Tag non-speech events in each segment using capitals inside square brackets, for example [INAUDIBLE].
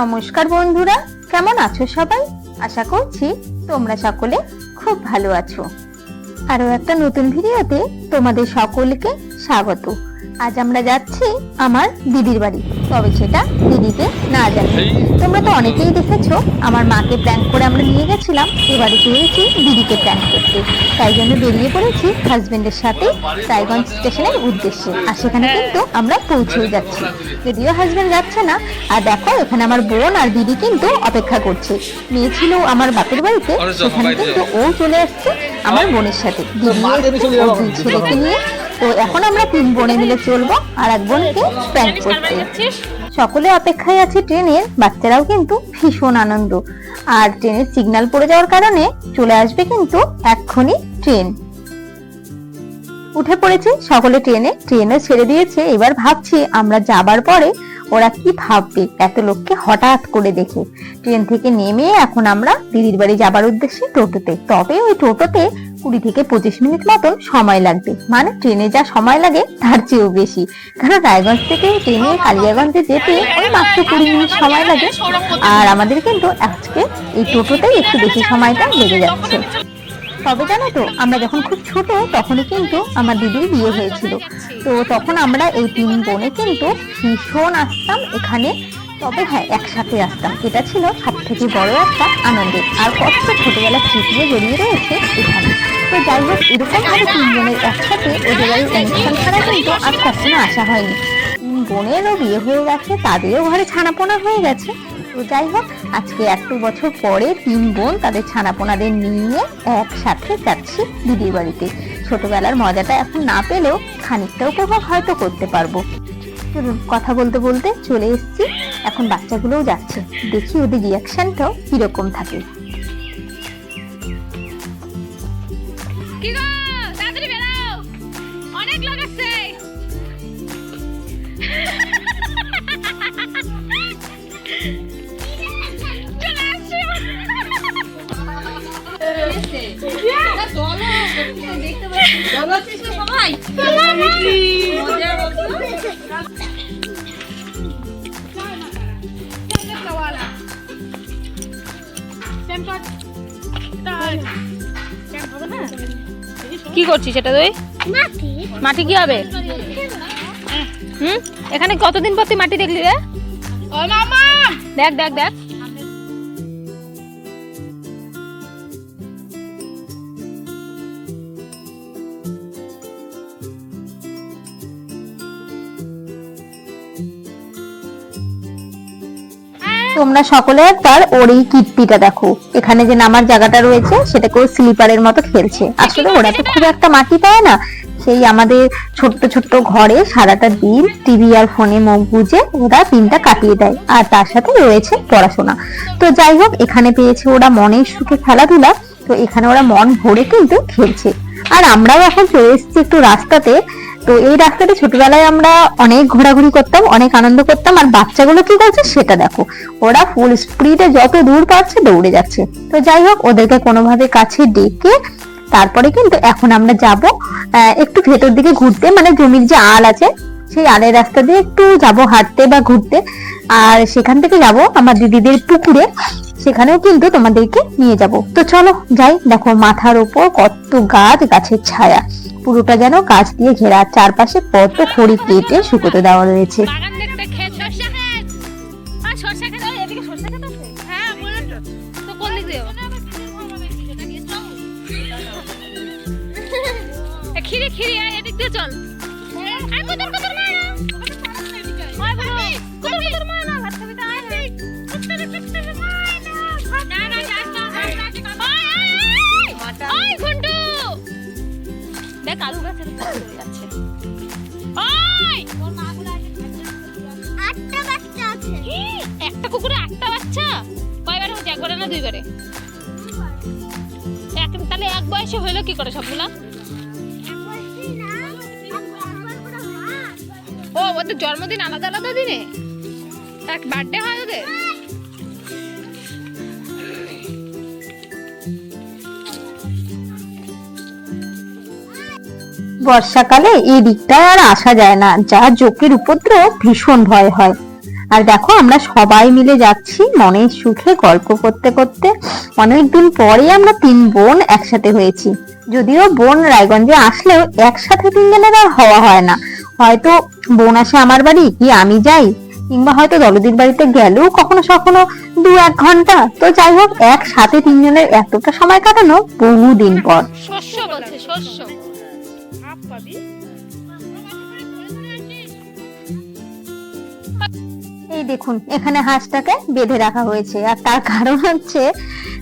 নমস্কার বন্ধুরা, কেমন আছো সবাই? আশা করছি তোমরা সকলে খুব ভালো আছো। আরও একটা নতুন ভিডিওতে তোমাদের সকলকে স্বাগত। আজ আমরা যাচ্ছি আমার দিদির বাড়ি। তবে সেটা দিদিকে না জানি তোমরা তো অনেকেই দেখেছ আমার মাকে প্র্যাঙ্ক করে আমরা নিয়ে গেছিলাম। এবারে চলেছি দিদিকে প্র্যাঙ্ক করতে। তাই জন্য বেরিয়ে পড়েছি হাজবেন্ডের সাথে রায়গঞ্জ স্টেশনের উদ্দেশ্যে। আর সেখানে কিন্তু আমরা পৌঁছেও যাচ্ছি। যদিও হাজবেন্ড যাচ্ছে না আর দেখো এখানে আমার বোন আর দিদি কিন্তু অপেক্ষা করছে। মেয়ে ছিল আমার বাপের বাড়িতে সেখানে কিন্তু ও চলে আসছে আমার বোনের সাথে। দিদি ছেলেকে নিয়ে তো এখন আমরা তিন বোনে মিলে চলবো আর এক বোনকে প্র্যাঙ্ক করতে সকলে অপেক্ষায় আছে ট্রেনের বাচ্চারাও কিন্তু ভীষণ আনন্দ। আর ট্রেনের সিগন্যাল পড়ে যাওয়ার কারণে চলে আসবে কিন্তু এক্ষুনি ট্রেন। উঠে পড়েছি সকলে ট্রেনে ট্রেনও ছেড়ে দিয়েছে। এবার ভাবছি আমরা যাবার পরে ওরা কি ভাববে? এত লোককে হঠাৎ করে দেখে। ট্রেন থেকে নেমে এখন আমরা দিদির বাড়ি যাবার উদ্দেশ্যে টোটোতে। তবে ওই টোটোতে কুড়ি থেকে পঁচিশ মিনিট মতন সময় লাগবে। মানে ট্রেনে যা সময় লাগে, তার চেয়েও বেশি। কারণ রায়গঞ্জ থেকে ট্রেনে কালিয়াগঞ্জে যেতে ওই মাত্র কুড়ি মিনিট সময় লাগে। আর আমাদের কিন্তু আজকে এই টোটোতেই একটু বেশি সময়টা লেগে যাচ্ছে। তবে জানো তো, আমরা যখন খুব ছোট, তখনই কিন্তু আমার দিদির বিয়ে হয়েছিল। তো তখন আমরা এই তিন বোনে কিন্তু ভীষণ আসতাম এখানে। তবে হ্যাঁ একসাথে আসতাম। এটা ছিল সব থেকে বড় একটা আনন্দের আর কত ছোটবেলার স্মৃতিও জড়িয়ে রয়েছে এখানে। তো যাই হোক এরকম ভাবে তিনজনের একসাথে ওদের বাড়ির অনুষ্ঠান ছাড়া কিন্তু আর কখনো আসা হয়নি। বোনেরও বিয়ে হয়ে গেছে, তাদেরও ঘরে ছানাপোনা হয়ে গেছে। তো যাই হোক, আজকে এত বছর পরে তিন বোন তাদের ছানাপোনাদের নিয়ে একসাথে যাচ্ছি দিদির বাড়িতে। ছোটবেলার মজাটা এখন না পেলেও খানিকটা উপভোগ হয়তো করতে পারব। কথা বলতে বলতে চলে এসেছি। এখন বাচ্চাগুলোও যাচ্ছে। দেখি ওদের রিয়াকশনটাও কীরকম থাকে। কি গো? তাড়াতাড়ি বেরাও। অনেক লোক আসছে। চলে আসছে। সবাই কি করছিস সেটা তুই? মাটি। কি হবে? হুম? এখানে কতদিন পর তুই মাটি দেখলি রে? দেখ দেখ দেখ। তোমরা সকলে একবার ওর এই কীর্তিটা দেখো। এখানে যে নামার জায়গাটা রয়েছে সেটাকে ও স্লিপারের মতো খেলছে। আসলে ওরা তো খুব একটা মাটি পায় না। সেই আমাদের ছোট্ট ছোট্ট ঘরে সারাটা দিন টিভি আর ফোনে মুখ বুঝে ওরা দিনটা কাটিয়ে দেয়। আর তার সাথে রয়েছে পড়াশোনা। তো যাই হোক, এখানে পেয়েছে ওরা মনের সুখে খেলাধুলা। তো এখানে ওরা মন ভরে কিন্তু খেলছে। আর আমরাও এখন চলে এসেছি একটু রাস্তাতে। তো এই রাস্তাতে ছোটবেলায় আমরা অনেক ঘোরাঘুরি করতাম, অনেক আনন্দ করতাম, আর বাচ্চাগুলো কি করছে সেটা দেখো। ওরা ফুল স্পিডে যত দূর পাচ্ছে দৌড়ে যাচ্ছে। তো যাই হোক, ওদেরকে কোনোভাবে কাছে ডেকে তারপরে কিন্তু এখন আমরা যাব একটু ভেতর দিকে ঘুরতে মানে জমির যে আল আছে, সেই আলের রাস্তা দিয়ে একটু যাব হাঁটতে বা ঘুরতে। আর সেখান থেকে যাব আমার দিদিদের পুকুরে, সেখানেও কিন্তু তোমাদেরকে নিয়ে যাব। তো চলো, যাই, দেখো মাথার উপর কত গাছ, গাছের ছায়া। পুরোটা যেন গাছ দিয়ে ঘেরা চারপাশে কত খড়ি কেটে শুকোতে দেওয়া রয়েছে। সরষা ক্ষেত ওই এদিকে সরষা আলু গাছের চলে যাচ্ছে। আটটা বাচ্চা আছে। একটা কুকুরে আটটা বাচ্চা? কয়বার হচ্ছে? একবারে না দুইবারে? এক তাহলে এক বয়সে হইল কি করে সবগুলা? ও ওদের জন্মদিন আলাদা আলাদা দিনে? এক বার্থডে হয় ওদের? বর্ষাকালে এই আর আসা যায় না, যা জোকের উপদ্রব ভীষণ ভয় হয়। আর দেখো, আমরা সবাই মিলে যাচ্ছি মনের সুখে গল্প করতে করতে। অনেকদিন পরে আমরা তিন বোন একসাথে হয়েছি। যদিও বোন রায়গঞ্জে আসলেও একসাথে তিনজনের আর হওয়া হয় না। হয়তো বোন আসে আমার বাড়ি, কি আমি যাই? কিংবা হয়তো দলদির বাড়িতে গেলেও কখনো কখনো দু এক ঘণ্টা। তো যাই হোক, একসাথে তিনজনের এতটা সময় কাটানো বহুদিন পর। শস্য। এই দেখুন এখানে হাঁসটাকে বেঁধে রাখা হয়েছে। আর তার কারণ হচ্ছে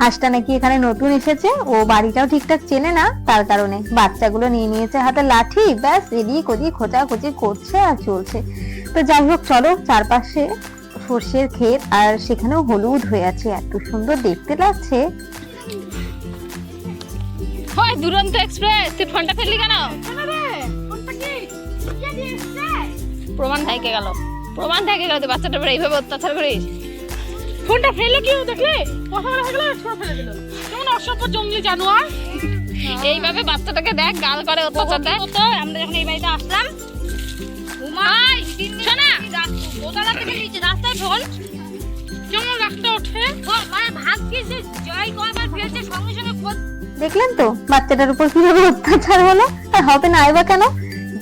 হাঁসটা নাকি এখানে নতুন এসেছে ও বাড়িটাও ঠিকঠাক চেনে না তার কারণে। বাচ্চাগুলো নিয়ে নিয়েছে হাতে লাঠি ব্যাস এদিক ওদিক খোঁচাখুচি করছে আর চলছে। তো যাই হোক চলো চারপাশে সর্ষের ক্ষেত আর সেখানেও হলুদ হয়ে আছে। এত সুন্দর দেখতে লাগছে। হয় দুরন্ত এক্সপ্রেস তুই ফোনটা ফেললি কেন? প্রমাণ থেকে গেল। প্রমাণ থাকে গেল তুই বাচ্চাটার উপর এইভাবে অত্যাচার করিস। ফোনটা ফেলে কি দেখলে? কথা বলা হয়ে গেল ফেলে দিল। কেমন অসভ্য জঙ্গলি জানোয়ার? এইভাবে বাচ্চাটাকে দেখ গাল করে অত্যাচার দেখ। তো আমরা যখন এই বাড়িতে আসলাম ভাই শোনা। দোতলা থেকে নিচে রাস্তায় ফোন কেমন রাস্তা ওঠে? মানে ভাগ্যে যে জয় কয়বার ফেলছে সঙ্গে সঙ্গে দেখলেন তো বাচ্চাটার উপর কীভাবে অত্যাচার হলো? আর হবে না বা কেন?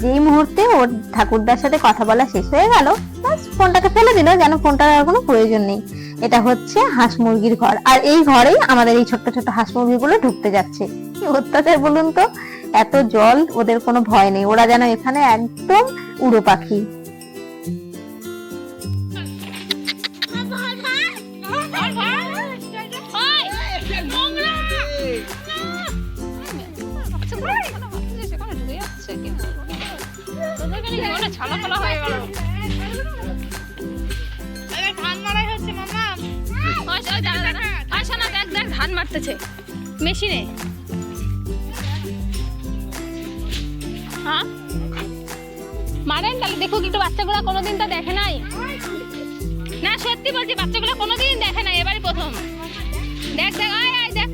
যেই মুহূর্তে ওর ঠাকুরদার সাথে কথা বলা শেষ হয়ে গেল ফোনটাকে ফেলে দিল যেন ফোনটার আর কোনো প্রয়োজন নেই। এটা হচ্ছে হাঁস মুরগির ঘর। আর এই ঘরেই আমাদের এই ছোট্ট ছোট্ট হাঁস মুরগিগুলো ঢুকতে যাচ্ছে। অত্যাচার বলুন তো? এত জল, ওদের কোনো ভয় নেই। ওরা যেন এখানে একদম উড়ো পাখি। ছালা ছালা হয়ে গেল। ধান মারাই হচ্ছে মামা। ওই ওই দাঁড়া। দাঁড়া আসা না দেখ দেখ ধান মারতেছে। মেশিনে। হ্যাঁ? মারেন তাহলে দেখুক একটু বাচ্চাগুলো কোনোদিন তো দেখে নাই। না সত্যি বলছি বাচ্চাগুলো কোনোদিন দেখে নাই এবারই প্রথম। দেখ দেখ আয় আয় দেখ।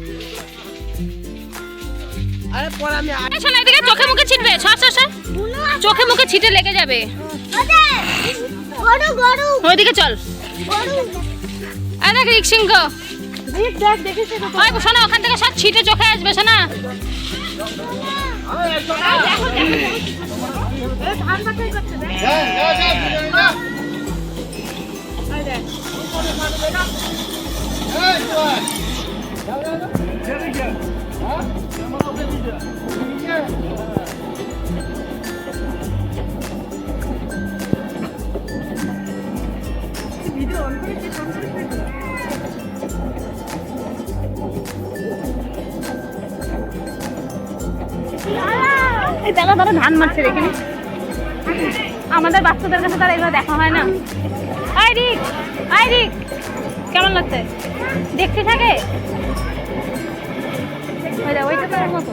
আরে পরে আমি চোখে মুখে ছিটবে সর সর সর চোখে মুখে ছিটে লেগে যাবে ওইদিকে চল আরে রিক্সিংহ শোনা ওখান থেকে সব ছিটে চোখে আসবে শোনা দেখ তারা ধান মারছে দেখি আমাদের বাচ্চাদের কাছে তারা এগুলো দেখা হয় না। আই রিক আই রিক কেমন লাগছে? দেখতে থাকে? ওই ওইটা তার মতো।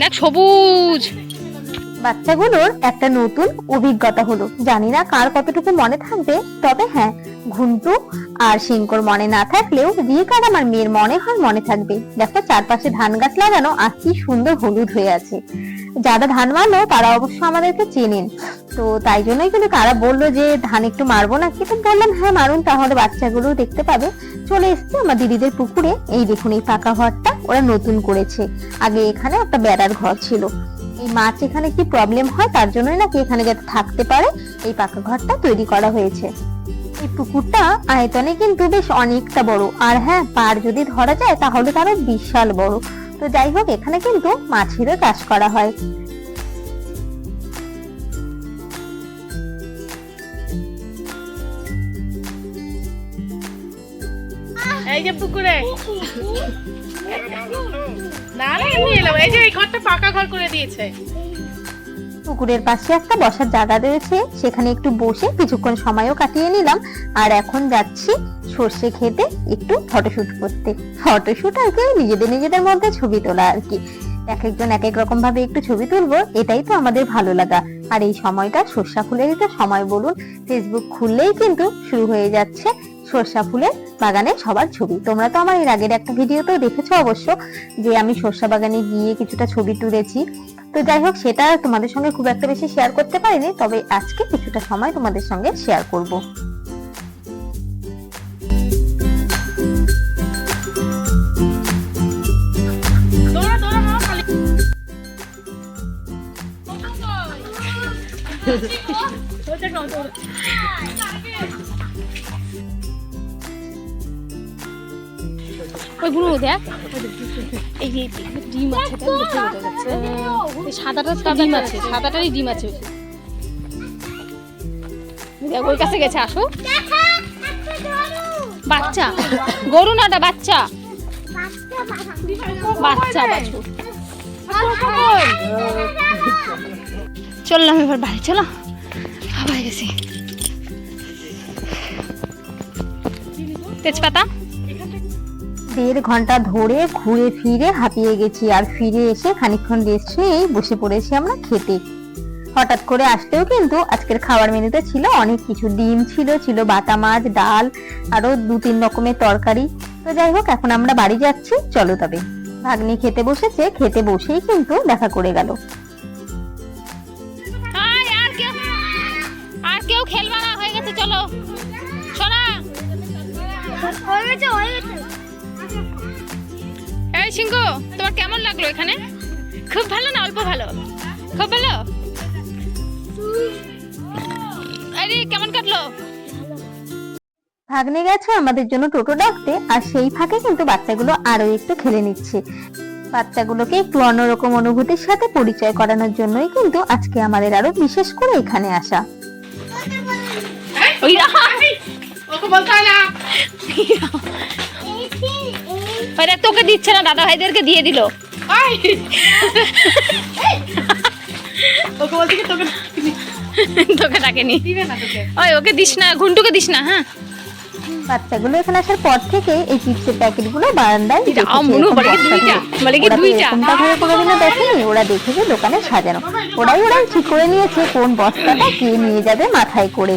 দেখ সবুজ। বাচ্চাগুলোর একটা নতুন অভিজ্ঞতা হলো। জানি না কার কতটুকু মনে থাকবে তবে হ্যাঁ ঘুন্টু আর শিঙ্কর মনে না থাকলেও রিক আর আমার মেয়ের মনে হয় মনে থাকবে। দেখো চারপাশে ধান গাছ লাগানো আর কি সুন্দর হলুদ হয়ে আছে। যারা ধান মারলো তারা অবশ্য আমাদেরকে চেনেন। তো তাই জন্যই কিন্তু তারা বলল যে, ধান একটু মারবো না কিন্তু বললাম হ্যাঁ মারুন, তাহলে বাচ্চাগুলো দেখতে পাবে। চলে এসছে আমার দিদিদের পুকুরে। এই দেখুন, এই পাকা ঘরটা ওরা নতুন করেছে। আগে এখানে একটা বেড়ার ঘর ছিল। এই মাছ এখানে কি প্রবলেম হয়? তার জন্যই নাকি এখানে যাতে থাকতে পারে। এই পাকা ঘরটা তৈরি করা হয়েছে। এই পুকুরটা আয়তনে কিন্তু বেশ অনেকটা বড়। আর হ্যাঁ পার যদি ধরা যায়, তাহলে তারও বিশাল বড়। তো যাই হোক, এখানে কিন্তু মাছেরও চাষ করা হয়। এই যে পুকুরে। না না এলাম। এই যে এই ঘরটা পাকা ঘর করে দিয়েছে। পুকুরের পাশে একটা বসার জায়গা রয়েছে। সেখানে একটু বসে কিছুক্ষণ সময়ও কাটিয়ে নিলাম। আর এখন যাচ্ছি সর্ষে খেতে, একটু ফটোশুট করতে। ফটোশুট আর কি, নিজেদের নিজেদের মধ্যে ছবি তোলা আর কি। এক একজন এক এক রকম ভাবে একটু ছবি তুলবো, এটাই তো আমাদের ভালো লাগা। আর এই সময়টা সর্ষা ফুলেরই তো সময় বলুন। ফেসবুক খুললেই কিন্তু শুরু হয়ে যাচ্ছে। সর্ষা ফুলের বাগানে সবার ছবি। তোমরা তো আমার এর আগের একটা ভিডিওতেও দেখেছ অবশ্য যে আমি সর্ষা বাগানে গিয়ে কিছুটা ছবি তুলেছি। তো যাই হোক সেটা তোমাদের সঙ্গে খুব একটা বেশি শেয়ার করতে পারিনি তবে আজকে কিছুটা সময় তোমাদের সঙ্গে শেয়ার করব। দৌড়া [LAUGHS] দৌড়া মা খালি ওই বুড়ো দেখ ডিম আছে। সাদাটা ডিম আছে, সাদাটারই ডিম আছে। ওই কাছে গেছে, আসো। বাচ্চা, গরু না ওটা, বাচ্চা। বাচ্চা চললাম এবার বাড়ি, চলো। হাওয়ায় গেছি তেজপাতা? দেড় ঘণ্টা ধরে ঘুরে ফিরে হাঁপিয়ে গেছি আর ফিরে এসে খানিকক্ষণ রেস্ট নিয়েই বসে পড়েছি আমরা খেতে। হঠাৎ করে আসতেও কিন্তু আজকের খাবার মেনুতে ছিল অনেক কিছু। ডিম ছিল ছিল বাটা মাছ ডাল আরও দু তিন রকমের তরকারি। তো যাই হোক এখন আমরা বাড়ি যাচ্ছি। চলো তবে। ভাগ্নি খেতে বসেছে খেতে বসেই কিন্তু দেখা করে গেল। আর কেউ খেলবা না। হয়ে গেছে চলো। সোনা। এই সিংহ তোমার কেমন লাগল এখানে? খুব ভালো না অল্প ভালো? খুব ভালো? আরে কেমন কাটলো? ভাগ্নে গেছে আমাদের জন্য টোটো ডাকতে আর সেই ফাঁকে কিন্তু বাচ্চাগুলো আরও একটু খেলে নিচ্ছে। বাচ্চাগুলোকে একটু অন্যরকম অনুভূতির সাথে পরিচয় করানোর জন্যই কিন্তু আজকে আমাদের আরও বিশেষ করে এখানে আসা। ওই ওকে বলতে না। ওরা তোকে দিচ্ছে না দাদা ভাইদেরকে দিয়ে দিল। ওকে তোকে তোকে ডাকেনি। দিবে না তোকে। ওই ওকে দিস না ঘুন্টুকে দিস না হ্যাঁ। বাচ্চাগুলো এখানে আসার পর থেকে এই চিপসের প্যাকেটগুলো বারান্দায় এটা রেখেছে। আমুনু, এরকম বলে কি বস্তা দুইটা? দিয়ে। বলে ওরা তো দুইটা? কোনোদিনও দেখেনি ওরা দেখেছে দোকানে সাজানো। ওরাই ওরাই ঠিক করে নিয়েছে কোন বস্তাটা কে নিয়ে যাবে মাথায় করে।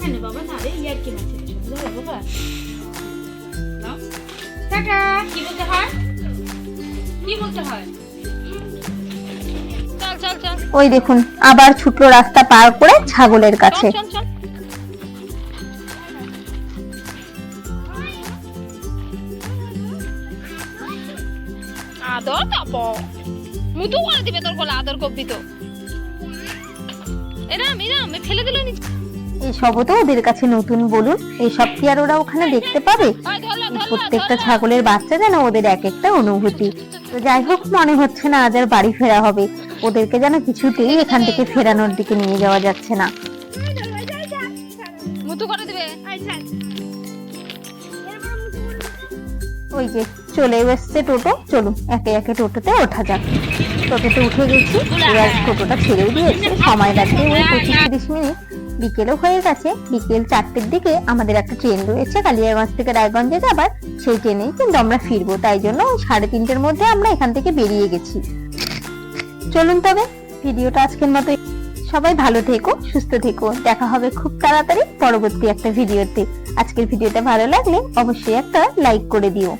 না, না, বাবা, না রে, ইয়ার্কি মারছে এটা সব। বাবা। টাকা। কি বলতে হয়? কি বলতে হয়? ওই দেখুন আবার ছুটলো রাস্তা পার করে ছাগলের কাছে। আদর কাপ মুতু করে দিবে তোর কোলে আদর করবি তো। এরাম ফেলে দিল নিচে এইসবও তো ওদের কাছে নতুন বলুন। এইসব কি আর ওরা ওখানে দেখতে পাবে? প্রত্যেকটা ছাগলের বাচ্চা যেন ওদের এক একটা অনুভূতি। তো যাই হোক মনে হচ্ছে না আজ আর বাড়ি ফেরা হবে। ওদেরকে যেন কিছুতেই এখান থেকে ফেরানোর দিকে নিয়ে যাওয়া যাচ্ছে না। ওই যে চলে এসছে টোটো। চলুন একে একে টোটোতে ওঠা যাক। টোটোতে উঠে গেছি। এবার টোটোটা ছেড়েই দিয়েছে। সময় লাগবে ওই পঁচিশ তিরিশ মিনিট। বিকেলও হয়ে গেছে। বিকেল চারটের দিকে আমাদের একটা ট্রেন রয়েছে কালিয়াগঞ্জ থেকে রায়গঞ্জে যাবার। সেই ট্রেনে কিন্তু আমরা ফিরবো। তাই জন্য সাড়ে তিনটের মধ্যে আমরা এখান থেকে বেরিয়ে গেছি। চলুন তবে, ভিডিওটা আজকের মতো সবাই ভালো থেকো, সুস্থ থেকো। দেখা হবে খুব তাড়াতাড়ি পরবর্তী একটা ভিডিওতে। আজকের ভিডিওটা ভালো লাগলে অবশ্যই একটা লাইক করে দিও।